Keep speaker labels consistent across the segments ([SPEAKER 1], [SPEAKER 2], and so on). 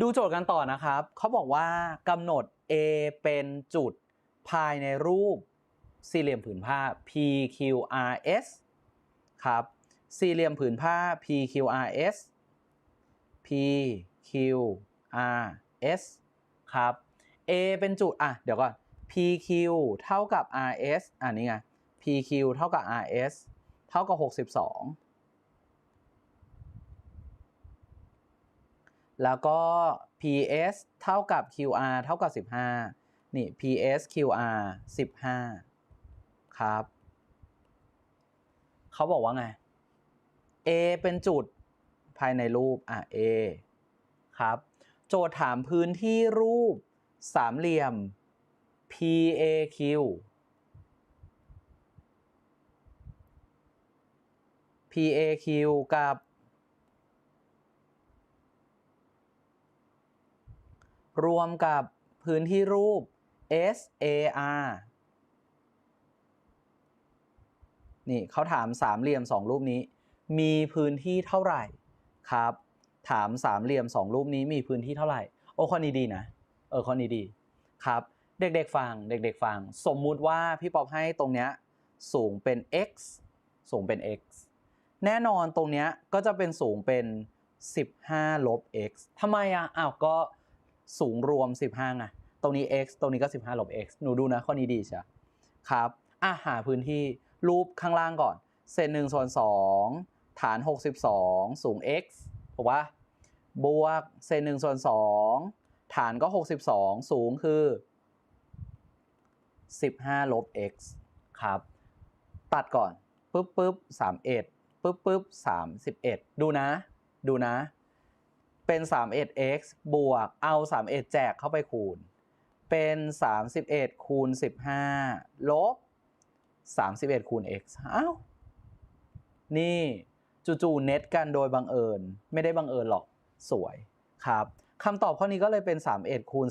[SPEAKER 1] ดูโจทย์กันต่อนะครับ เขาบอกว่ากำหนด A เป็นจุดภายในรูปสี่เหลี่ยมผืนผ้า PQRS ครับ สี่เหลี่ยมผืนผ้า PQRS PQRS ครับ A เป็นจุด อะ เดี๋ยวก่อน PQ เท่ากับ RS อะนี่ไง PQ เท่ากับ RS เท่ากับ 62 แล้วก็ PS เท่ากับ QR เท่ากับ 15 นี่ PS QR 15 ครับ เขาบอกว่าไง A เป็นจุดภายในรูป อะ A ครับ โจทย์ถามพื้นที่รูปสามเหลี่ยม PAQ PAQ กับ รวมกับพื้นที่รูป SAR นี่เขาถามสามเหลี่ยมสองรูปนี้ มีพื้นที่เท่าไหร่ครับ ถามสามเหลี่ยมสองรูปนี้มีพื้นที่เท่าไหร่ โอ้ข้อนี้ดีนะ เออข้อนี้ดีครับ เด็กๆฟังเด็ก ๆ ฟัง สมมุติว่าพี่ป๊อบให้ตรงเนี้ยสูงเป็น x สูงเป็น x แน่นอนตรงเนี้ยก็จะเป็นสูงเป็น 15 ลบ x ทำไมอะอ้าวก็ สูงรวม 15ไงตรงนี้ x ตรงนี้ก็ 15ลบ x หนูดูนะข้อนี้ดีใช่ครับอะหาพื้นที่รูปข้างล่างก่อน เศษ1ส่วน2ฐาน 62 สูง x ถูกปะบวกเศษ1ส่วน2ฐานก็ 62 สูงคือ 15 ลบ x ครับ ตัดก่อน ปึ๊บปึ๊บ31ปึ๊บปึ๊บ31 ดูนะ ดูนะ เป็น 31x บวกเอา 31 แจกเข้าไปคูณ เป็น 31 คูณ 15 ลบ 31 คูณ x อ้าวนี่จู่ๆเน็ตกันโดยบังเอิญ ไม่ได้บังเอิญหรอกสวยครับคำตอบข้อนี้ก็เลยเป็น 31 คูณ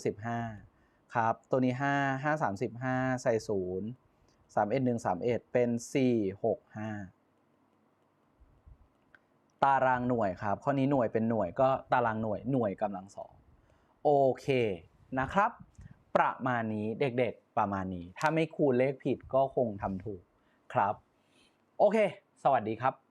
[SPEAKER 1] 15 ครับ ตัวนี้ 5 5 35 ใส่ 0 31 1 31 เป็น 4 6 5 ตารางหน่วยครับ ข้อนี้หน่วยเป็นหน่วยก็ตารางหน่วยหน่วยกำลังสองโอเคนะครับ ประมาณนี้เด็กๆประมาณนี้ ถ้าไม่คูณเลขผิดก็คงทำถูกครับ โอเค สวัสดีครับ